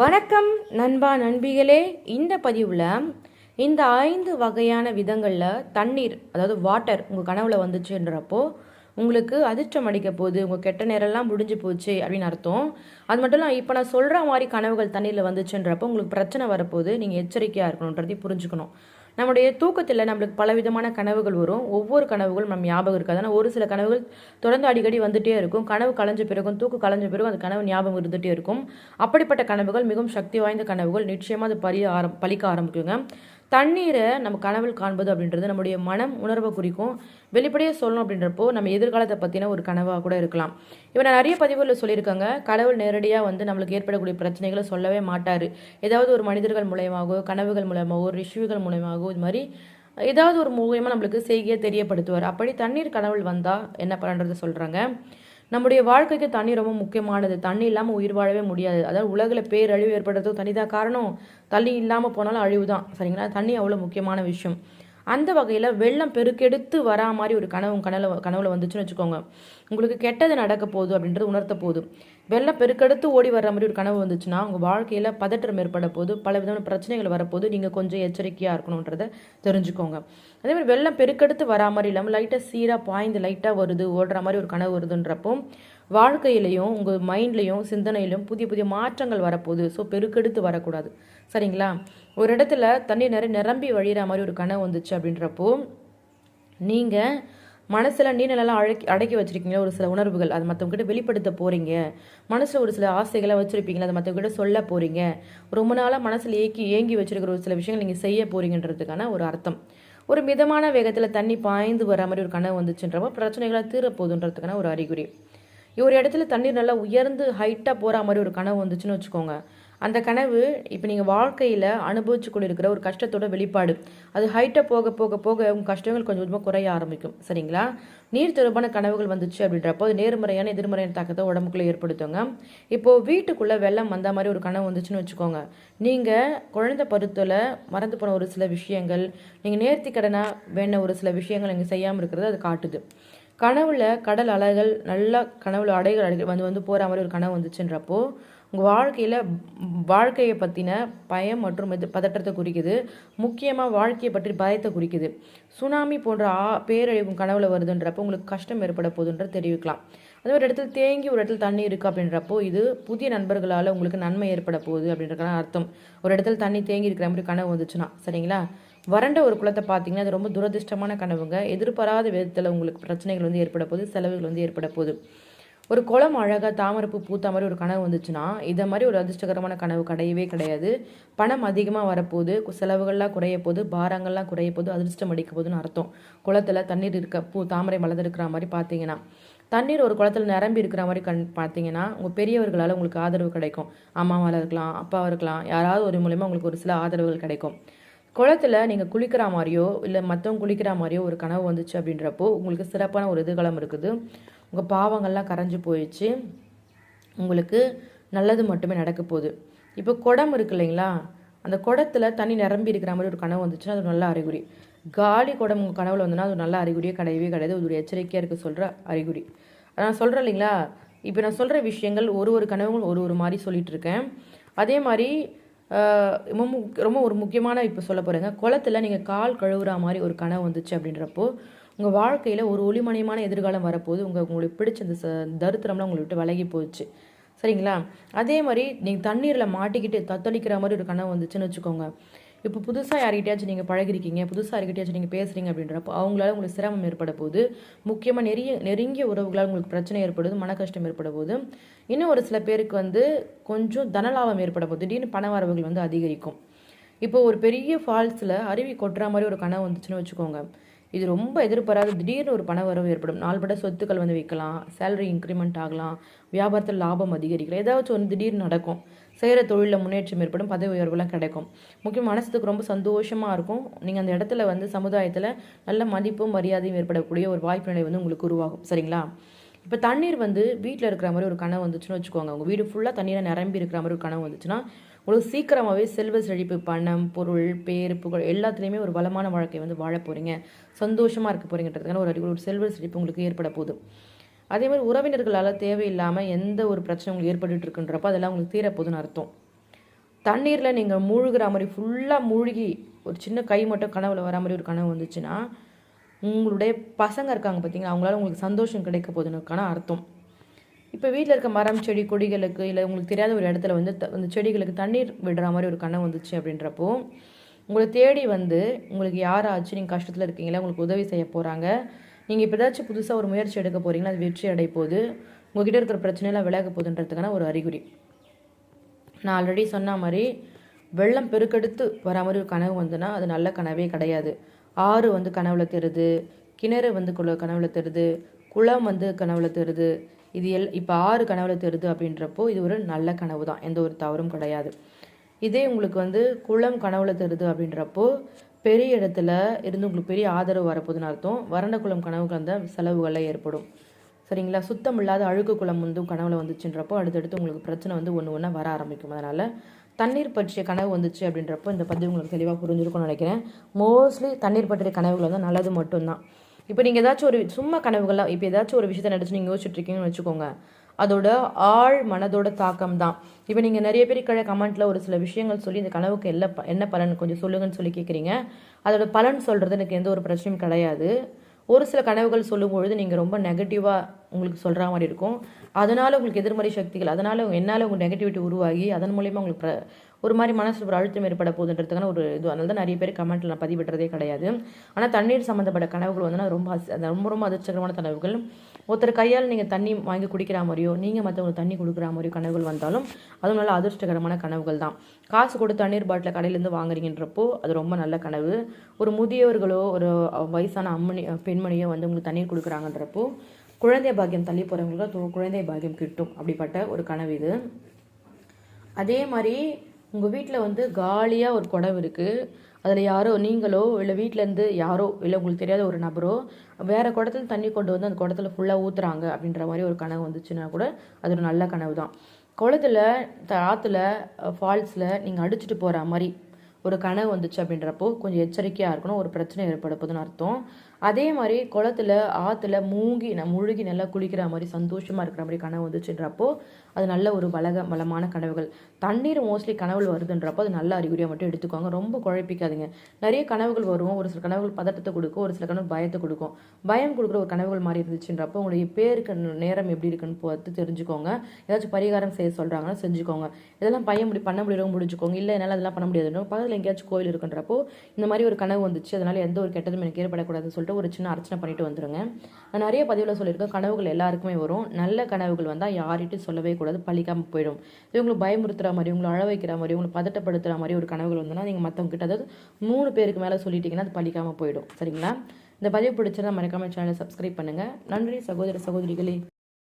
வணக்கம் நண்பா நண்பிகளே. இந்த பதிவில் இந்த ஐந்து வகையான விதங்களில் தண்ணீர் அதாவது வாட்டர் உங்கள் கனவுல வந்துச்சுன்றப்போ உங்களுக்கு அதிர்ஷ்டம் அடிக்க போகுது உங்கள் கெட்ட நேரம்லாம் முடிஞ்சு போச்சு அப்படின்னு அர்த்தம். அது மட்டும் இல்லை இப்போ நான் சொல்கிற மாதிரி கனவுகள் தண்ணீரில் வந்துச்சுன்றப்போ உங்களுக்கு பிரச்சனை வரப்போகுது நீங்கள் எச்சரிக்கையாக இருக்கணுன்றதையும் புரிஞ்சுக்கணும். நம்முடைய தூக்கத்தில் நம்மளுக்கு பலவிதமான கனவுகள் வரும். ஒவ்வொரு கனவுகளும் நம்ம ஞாபகம் இருக்காது. ஆனால் ஒரு சில கனவுகள் தொடர்ந்து அடிக்கடி வந்துட்டே இருக்கும். கனவு களைஞ்ச பிறகும் தூக்கு களைஞ்ச பிறகும் அந்த கனவு ஞாபகம் இருந்துகிட்டே இருக்கும். அப்படிப்பட்ட கனவுகள் மிகவும் சக்தி வாய்ந்த கனவுகள். நிச்சயமாக அது பரிய ஆரம் பழிக்க ஆரம்பிக்குங்க. தண்ணீரை நம்ம கனவில் காண்பது அப்படின்றது நம்முடைய மனம் உணர்வை குறிக்கும். வெளிப்படையாக சொல்லணும் அப்படின்றப்போ நம்ம எதிர்காலத்தை பற்றின ஒரு கனவாக கூட இருக்கலாம். இவர் நிறைய பதிவுகளில் சொல்லியிருக்காங்க. கடவுள் நேரடியாக வந்து நம்மளுக்கு ஏற்படக்கூடிய பிரச்சனைகளை சொல்லவே மாட்டார். ஏதாவது ஒரு மனிதர்கள் மூலயமாகவோ கனவுகள் மூலயமாகவோ ரிஷுவுகள் மூலயமாகவோ இது மாதிரி ஏதாவது ஒரு மூலியமாக நம்மளுக்கு செய்தியை தெரியப்படுத்துவார். அப்படி தண்ணீர் கடவுள் வந்தால் என்ன பண்ணுறது சொல்கிறாங்க நம்முடைய வாழ்க்கைக்கு தண்ணி ரொம்ப முக்கியமானது. தண்ணி இல்லாமல் உயிர் வாழவே முடியாது. அதாவது உலகில் பேரழிவு ஏற்படுறதுக்கு தண்ணி தான் காரணம். தண்ணி இல்லாமல் போனாலும் அழிவு தான் சரிங்களா? தண்ணி அவ்வளோ முக்கியமான விஷயம். அந்த வகையில் வெள்ளம் பெருக்கெடுத்து வரா மாதிரி ஒரு கனவு கனவுல கனவுல வந்துச்சுன்னு வச்சுக்கோங்க. உங்களுக்கு கெட்டது நடக்க போகுது அப்படின்றது உணர்த்த போகுது. வெள்ளம் பெருக்கெடுத்து ஓடி வர்ற மாதிரி ஒரு கனவு வந்துச்சுன்னா உங்கள் வாழ்க்கையில் பதற்றம் ஏற்பட போது பல விதமான பிரச்சனைகள் வரப்போது நீங்கள் கொஞ்சம் எச்சரிக்கையாக இருக்கணுன்றதை தெரிஞ்சுக்கோங்க. அதே மாதிரி வெள்ளம் பெருக்கெடுத்து வரா மாதிரி இல்லாமல் லைட்டாக சீராக பாய்ந்து லைட்டாக வருது ஓடுற மாதிரி ஒரு கனவு வருதுன்றப்போ வாழ்க்கையிலையும் உங்கள் மைண்ட்லேயும் சிந்தனையிலையும் புதிய புதிய மாற்றங்கள் வரப்போகுது. ஸோ பெருக்கெடுத்து வரக்கூடாது. சரிங்களா? ஒரு இடத்துல தண்ணி நிறைய நிரம்பி வழிகிற மாதிரி ஒரு கனவு வந்துச்சு அப்படின்றப்போ நீங்கள் மனசில் நீனெல்லாம் அழக்கி அடக்கி வச்சுருக்கீங்களா ஒரு சில உணர்வுகள். அது மற்றவங்ககிட்ட வெளிப்படுத்த போகிறீங்க மனசில் ஒரு சில ஆசைகளை வச்சுருப்பீங்களா அதை மற்றவங்ககிட்ட சொல்ல போகிறீங்க ரொம்ப நாளாக மனசில் ஏக்கி ஏங்கி வச்சுருக்கிற ஒரு சில விஷயங்கள் நீங்கள் செய்ய போகிறீங்கன்றதுக்கான ஒரு அர்த்தம். ஒரு மிதமான வேகத்தில் தண்ணி பாய்ந்து வர மாதிரி ஒரு கனவு வந்துச்சுன்றப்போ பிரச்சனைகளை தீரப்போகுதுன்றதுக்கான ஒரு அறிகுறி. ஒரு இடத்துல தண்ணீர் நல்லா உயர்ந்து ஹைட்டாக போகிற மாதிரி ஒரு கனவு வந்துச்சுன்னு வச்சுக்கோங்க. அந்த கனவு இப்போ நீங்கள் வாழ்க்கையில் அனுபவிச்சு கொண்டு இருக்கிற ஒரு கஷ்டத்தோட வெளிப்பாடு. அது ஹைட்டாக போக போக போக உங்கள் கஷ்டங்கள் கொஞ்சம் கொஞ்சமாக குறைய ஆரம்பிக்கும். சரிங்களா? நீர் தொடர்பான கனவுகள் வந்துச்சு அப்படின்றப்போ அது நேர்மறையான எதிர்மறையான தாக்கத்தை உடம்புக்குள்ளே ஏற்படுத்துங்க. இப்போது வீட்டுக்குள்ளே வெள்ளம் வந்த மாதிரி ஒரு கனவு வந்துச்சுன்னு வச்சுக்கோங்க. நீங்கள் குழந்தை பருத்தில் மறந்து போன ஒரு சில விஷயங்கள் நீங்கள் நேர்த்தி கடனாக வேண ஒரு சில விஷயங்கள் நீங்கள் செய்யாமல் இருக்கிறது அது காட்டுது. கனவுல கடல் அலைகள் நல்லா கனவுல அடைகள் அடை வந்து வந்து போகிற மாதிரி ஒரு கனவு வந்துச்சுன்றப்போ உங்கள் வாழ்க்கையில் வாழ்க்கையை பற்றின பயம் மற்றும் இது பதற்றத்தை குறிக்குது. முக்கியமாக வாழ்க்கையை பற்றி பயத்தை குறிக்குது. சுனாமி போன்ற ஆ பேரழிவும் கனவுல வருதுன்றப்போ உங்களுக்கு கஷ்டம் ஏற்பட போகுதுன்ற தெரிவிக்கலாம். அதே ஒரு இடத்துல தேங்கி ஒரு இடத்துல தண்ணி இருக்குது அப்படின்றப்போ இது புதிய நண்பர்களால் உங்களுக்கு நன்மை ஏற்பட போகுது அப்படின்றக்கான அர்த்தம். ஒரு இடத்துல தண்ணி தேங்கி இருக்கிற மாதிரி கனவு வந்துச்சுன்னா சரிங்களா? வறண்ட ஒரு குளத்தை பார்த்தீங்கன்னா அது ரொம்ப துரதிருஷ்டமான கனவுங்க. எதிர்பாராத விதத்தில் உங்களுக்கு பிரச்சனைகள் வந்து ஏற்பட போகுது செலவுகள் வந்து ஏற்பட போகுது. ஒரு குளம் அழகாக தாமரப்பு பூத்த மாதிரி ஒரு கனவு வந்துச்சுன்னா இதை மாதிரி ஒரு அதிர்ஷ்டகரமான கனவு கிடையவே கிடையாது. பணம் அதிகமாக வரப்போகுது செலவுகள்லாம் குறைய போகுது பாரங்கள்லாம் குறைய போது அதிர்ஷ்டம் அடிக்க போகுதுன்னு அர்த்தம். குளத்தில் தண்ணீர் இருக்க பூ தாமரை மலர்ந்துருக்கிற மாதிரி பார்த்தீங்கன்னா தண்ணீர் ஒரு குளத்தில் நிரம்பி இருக்கிற மாதிரி கண் பார்த்தீங்கன்னா உங்கள் பெரியவர்களால் உங்களுக்கு ஆதரவு கிடைக்கும். அம்மாவால் இருக்கலாம் அப்பாவாக இருக்கலாம் யாராவது ஒரு மூலயமா உங்களுக்கு ஒரு சில ஆதரவுகள் கிடைக்கும். குளத்தில் நீங்கள் குளிக்கிற மாதிரியோ இல்லை மற்றவங்க குளிக்கிற மாதிரியோ ஒரு கனவு வந்துச்சு அப்படின்றப்போ உங்களுக்கு சிறப்பான ஒரு எதிர்காலம் இருக்குது. உங்கள் பாவங்கள்லாம் கரைஞ்சி போயிடுச்சு. உங்களுக்கு நல்லது மட்டுமே நடக்க போகுது. இப்போ குடம் இருக்கு இல்லைங்களா? அந்த குடத்தில் தண்ணி நிரம்பி இருக்கிற மாதிரி ஒரு கனவு வந்துச்சுன்னா அது நல்ல அறிகுறி. காலி குடம் உங்கள் கனவுல வந்துன்னா அது நல்ல அறிகுறியே கிடையவே கிடையாது. அது ஒரு எச்சரிக்கையாக இருக்க சொல்கிற அறிகுறி. நான் சொல்கிறேன் இல்லைங்களா? இப்போ நான் சொல்கிற விஷயங்கள் ஒரு ஒரு கனவுகள் ஒரு ஒரு மாதிரி சொல்லிட்டு இருக்கேன். அதே மாதிரி ரொம்ப ரொம்ப ஒரு முக்கியமான இப்போ சொல்ல போகிறேங்க குளத்தில் நீங்கள் கால் கழுவுற மாதிரி ஒரு கனவு வந்துச்சு அப்படின்றப்போ உங்கள் வாழ்க்கையில் ஒரு ஒளிமணியமான எதிர்காலம் வரப்போது உங்கள் உங்களுக்கு பிடிச்ச அந்த ச தரித்திரம்லாம் உங்களை விட்டு விலகி போச்சு. சரிங்களா? அதே மாதிரி நீங்கள் தண்ணீரில் மாட்டிக்கிட்டு தத்தளிக்கிற மாதிரி ஒரு கனவு வந்துச்சுன்னு வச்சுக்கோங்க. இப்போ புதுசாக யார்கிட்டயாச்சும் நீங்கள் பழகிருக்கீங்க புதுசாக யார்கிட்டயாச்சும் நீங்கள் பேசுகிறீங்க அப்படின்றப்போ அவங்களால உங்களுக்கு சிரமம் ஏற்பட போது முக்கியமாக நெறிய நெருங்கிய உறவுகளால் உங்களுக்கு பிரச்சனை ஏற்படுது மன கஷ்டம் ஏற்பட போது இன்னும் ஒரு சில பேருக்கு வந்து கொஞ்சம் தனலாபம் ஏற்பட போது திடீர்னு பண வரவுகள் வந்து அதிகரிக்கும். இப்போ ஒரு பெரிய ஃபால்ஸில் அருவி கொட்டுற மாதிரி ஒரு கனவு வந்துச்சுன்னு வச்சுக்கோங்க. இது ரொம்ப எதிர்பாராத திடீர்னு ஒரு பண வரவு ஏற்படும். நாள்பட சொத்துக்கள் வந்து விற்கலாம் சேலரி இன்க்ரிமெண்ட் ஆகலாம் வியாபாரத்தில் லாபம் அதிகரிக்கலாம். ஏதாச்சும் ஒன்று திடீர்னு நடக்கும். செய்கிற தொழிலில் முன்னேற்றம் ஏற்படும் பதவி உயர்வுலாம் கிடைக்கும். முக்கியம் மனசுக்கு ரொம்ப சந்தோஷமாக இருக்கும். நீங்கள் அந்த இடத்துல வந்து சமுதாயத்தில் நல்ல மதிப்பும் மரியாதையும் ஏற்படக்கூடிய ஒரு வாய்ப்பு நிலை வந்து உங்களுக்கு உருவாகும். சரிங்களா? இப்போ தண்ணீர் வந்து வீட்டில் இருக்கிற மாதிரி ஒரு கனவு வந்துச்சுன்னு வச்சுக்கோங்க. உங்கள் வீடு ஃபுல்லாக தண்ணீரை நிரம்பி இருக்கிற மாதிரி ஒரு கனவு வந்துச்சுன்னா உங்களுக்கு சீக்கிரமாகவே செல்வ செழிப்பு பணம் பொருள் பேர் புகழ் எல்லாத்துலேயுமே ஒரு வளமான வாழ்க்கை வந்து வாழ போகிறீங்க சந்தோஷமாக இருக்க போகிறீங்கன்றதுக்கான ஒரு அறிவு ஒரு செல்வ செழிப்பு உங்களுக்கு ஏற்பட போகுது. அதே மாதிரி உறவினர்களால் தேவையில்லாமல் எந்த ஒரு பிரச்சனை உங்களுக்கு ஏற்பட்டு இருக்குன்றப்போ அதெல்லாம் உங்களுக்கு தீரப்போகுதுன்னு அர்த்தம். தண்ணீரில் நீங்கள் மூழ்கிற மாதிரி ஃபுல்லாக மூழ்கி ஒரு சின்ன கை மட்டும் கனவில் வர மாதிரி ஒரு கனவு வந்துச்சுன்னா உங்களுடைய பசங்க இருக்காங்க பார்த்தீங்களா அவங்களால உங்களுக்கு சந்தோஷம் கிடைக்க போகுதுனுக்கான அர்த்தம். இப்போ வீட்டில் இருக்க மரம் செடி கொடிகளுக்கு இல்லை உங்களுக்கு தெரியாத ஒரு இடத்துல வந்து த- அந்த செடிகளுக்கு தண்ணீர் விடுற மாதிரி ஒரு கனவு வந்துச்சு அப்படின்றப்போ உங்களை தேடி வந்து உங்களுக்கு யாராச்சும் நீங்கள் கஷ்டத்தில் இருக்கீங்களா உங்களுக்கு உதவி செய்ய போகிறாங்க நீங்கள் இப்போ ஏதாச்சும் புதுசாக ஒரு முயற்சி எடுக்க போகிறீங்களா அது வெற்றி அடைய போகுது உங்ககிட்ட இருக்கிற பிரச்சனையெல்லாம் விலக போகுதுன்றதுக்கான ஒரு அறிகுறி. நான் ஆல்ரெடி சொன்ன மாதிரி வெள்ளம் பெருக்கெடுத்து வர மாதிரி ஒரு கனவு வந்துன்னா அது நல்ல கனவே கிடையாது. ஆறு வந்து கனவுல தெருது கிணறு வந்து குள கனவுல தெருது குளம் வந்து கனவுல தெருது இது எல் இப்போ ஆறு கனவுல தருது அப்படின்றப்போ இது ஒரு நல்ல கனவு தான் எந்த ஒரு தவறும் கிடையாது. இதே உங்களுக்கு வந்து குளம் கனவுல தருது அப்படின்றப்போ பெரிய இடத்துல இருந்து உங்களுக்கு பெரிய ஆதரவு வரப்போதுன்னு அர்த்தம். வறண்ட குளம் கனவுக்கு அந்த செலவுகள்லாம் ஏற்படும். சரிங்களா? சுத்தம் இல்லாத அழுக்கு குளம் வந்து கனவுல வந்துச்சுன்றப்போ அடுத்தடுத்து உங்களுக்கு பிரச்சனை வந்து ஒன்று ஒன்றா வர ஆரம்பிக்கும். அதனால் தண்ணீர் பற்றிய கனவு வந்துச்சு அப்படின்றப்போ இந்த பதிவு உங்களுக்கு தெளிவாக புரிஞ்சிருக்கும்னு நினைக்கிறேன். மோஸ்ட்லி தண்ணீர் பற்றிய கனவுகள் வந்து நல்லது மட்டும்தான். இப்போ நீங்கள் ஏதாச்சும் ஒரு சும்மா கனவுகள்லாம் இப்போ ஏதாச்சும் ஒரு விஷயத்தை நினச்சி நீங்கள் யோசிச்சுட்ருக்கீங்கன்னு வச்சுக்கோங்க. அதோட ஆழ் மனதோட தாக்கம் தான் இப்போ நீங்கள் நிறைய பேர் கீழே கமெண்ட்டில் ஒரு சில விஷயங்கள் சொல்லி இந்த கனவுக்கு என்ன என்ன பலன் கொஞ்சம் சொல்லுங்கன்னு சொல்லி கேட்குறீங்க அதோட பலன் சொல்கிறது எனக்கு எந்த ஒரு பிரச்சனையும் கிடையாது. ஒரு சில கனவுகள் சொல்லும்பொழுது நீங்கள் ரொம்ப நெகட்டிவாக உங்களுக்கு சொல்கிற மாதிரி இருக்கும். அதனால் உங்களுக்கு எதிர்மறை சக்திகள் அதனால் என்னால் உங்கள் நெகட்டிவிட்டி உருவாகி அதன் மூலயமா உங்களுக்கு ஒரு மாதிரி மனசில் ஒரு அழுத்தம் ஏற்பட போகுதுன்றதுக்கான ஒரு இது. அதனால தான் நிறைய பேர் கமெண்ட்டில் நான் பதிவிடுறதே கிடையாது. ஆனால் தண்ணீர் சம்மந்தப்பட்ட கனவுகள் வந்து ரொம்ப அது ரொம்ப ரொம்ப அதிர்ச்சகரமான கனவுகள். ஒருத்தர் கையால் நீங்கள் தண்ணி வாங்கி குடிக்கிற மாதிரியோ நீங்கள் மற்றவங்களுக்கு தண்ணி கொடுக்குற மாதிரியோ கனவுகள் வந்தாலும் அதுவும் நல்ல அதிர்ஷ்டகரமான கனவுகள் தான். காசு கொடுத்து தண்ணீர் பாட்டில் கடையிலேருந்து வாங்குறீங்கன்றப்போ அது ரொம்ப நல்ல கனவு. ஒரு முதியவர்களோ ஒரு வயசான அம்மனி பெண்மணியோ வந்து உங்களுக்கு தண்ணீர் கொடுக்குறாங்கன்றப்போ குழந்தை பாக்கியம் தள்ளி போகிறவங்களுக்கு குழந்தை பாக்கியம் கிட்டும். அப்படிப்பட்ட ஒரு கனவு இது. அதே மாதிரி உங்கள் வீட்டில் வந்து காலியாக ஒரு குடம் இருக்குது அதில் யாரோ நீங்களோ இல்லை வீட்டிலேருந்து யாரோ இல்லை உங்களுக்கு தெரியாத ஒரு நபரோ வேறு குடத்துல தண்ணி கொண்டு வந்து அந்த குடத்துல ஃபுல்லாக ஊற்றுறாங்க அப்படின்ற மாதிரி ஒரு கனவு வந்துச்சுன்னா கூட அது ஒரு நல்ல கனவு தான் குளத்துல த- ஃபால்ஸில் நீங்கள் அடிச்சுட்டு போகிற மாதிரி ஒரு கனவு வந்துச்சு அப்படின்றப்போ கொஞ்சம் எச்சரிக்கையாக இருக்கணும். ஒரு பிரச்சனை ஏற்படப்போதுன்னு அர்த்தம். அதே மாதிரி குளத்துல ஆற்றுல மூங்கி ந- முழுகி நல்லா குளிக்கிற மாதிரி சந்தோஷமாக இருக்கிற மாதிரி கனவு வந்துச்சுன்றப்போ அது நல்ல ஒரு பலக பலமான கனவுகள். தண்ணீர் மோஸ்ட்லி கனவுகள் வருதுன்றப்போ அது நல்ல அறிகுறியாக மட்டும் எடுத்துக்கோங்க. ரொம்ப குழப்பிக்காதீங்க. நிறைய கனவுகள் வரும். ஒரு சில கனவுகள் பதட்டத்தை கொடுக்கும். ஒரு சில கனவு பயத்தை கொடுக்கும். பயம் கொடுக்குற ஒரு கனவுகள் மாதிரி இருந்துச்சுன்றப்போ உங்களுடைய பேருக்கு நேரம் எப்படி இருக்குன்னு பார்த்து தெரிஞ்சுக்கோங்க. ஏதாச்சும் பரிகாரம் செய்ய சொல்கிறாங்கன்னா செஞ்சுக்கோங்க. இதெல்லாம் பையன் முடி பண்ண முடியறவங்க முடிச்சுக்கோங்க இல்லை என்னால் அதெல்லாம் பண்ண முடியாதுன்னு பக்கத்தில் எங்கேயாச்சும் கோயில் இருக்குன்றப்போ இந்த மாதிரி ஒரு கனவு வந்துச்சு. அதனால் எந்த ஒரு கெட்டதும் எனக்கு ஏற்படக்கூடாதுன்னு சொல்லிட்டு ஒரு சின்ன அர்ச்சனை பண்ணிட்டு வந்துருங்க. நான் நிறைய பதிவில் சொல்லியிருக்கேன். கனவுகள் எல்லாருக்குமே வரும். நல்ல கனவுகள் வந்தால் யார்கிட்டையும் சொல்லவே கூடாது. பழிக்காமல் போயிடும். இது பயமுறுத்துகிற பயமுறுத்துற மாதிரி உங்களை அழ வைக்கிற மாதிரி உங்களை பதட்டப்படுத்துகிற மாதிரி ஒரு கனவுகள் வந்தோன்னா நீங்கள் மற்றவங்க கிட்ட அதாவது மூணு பேருக்கு மேலே சொல்லிட்டீங்கன்னா அது பழிக்காமல் போயிடும். சரிங்களா? இந்த பதிவு பிடிச்சதை மறக்காமல் சேனலை சப்ஸ்கிரைப் பண்ணுங்கள் நன்றி சகோதர சகோதரிகளே.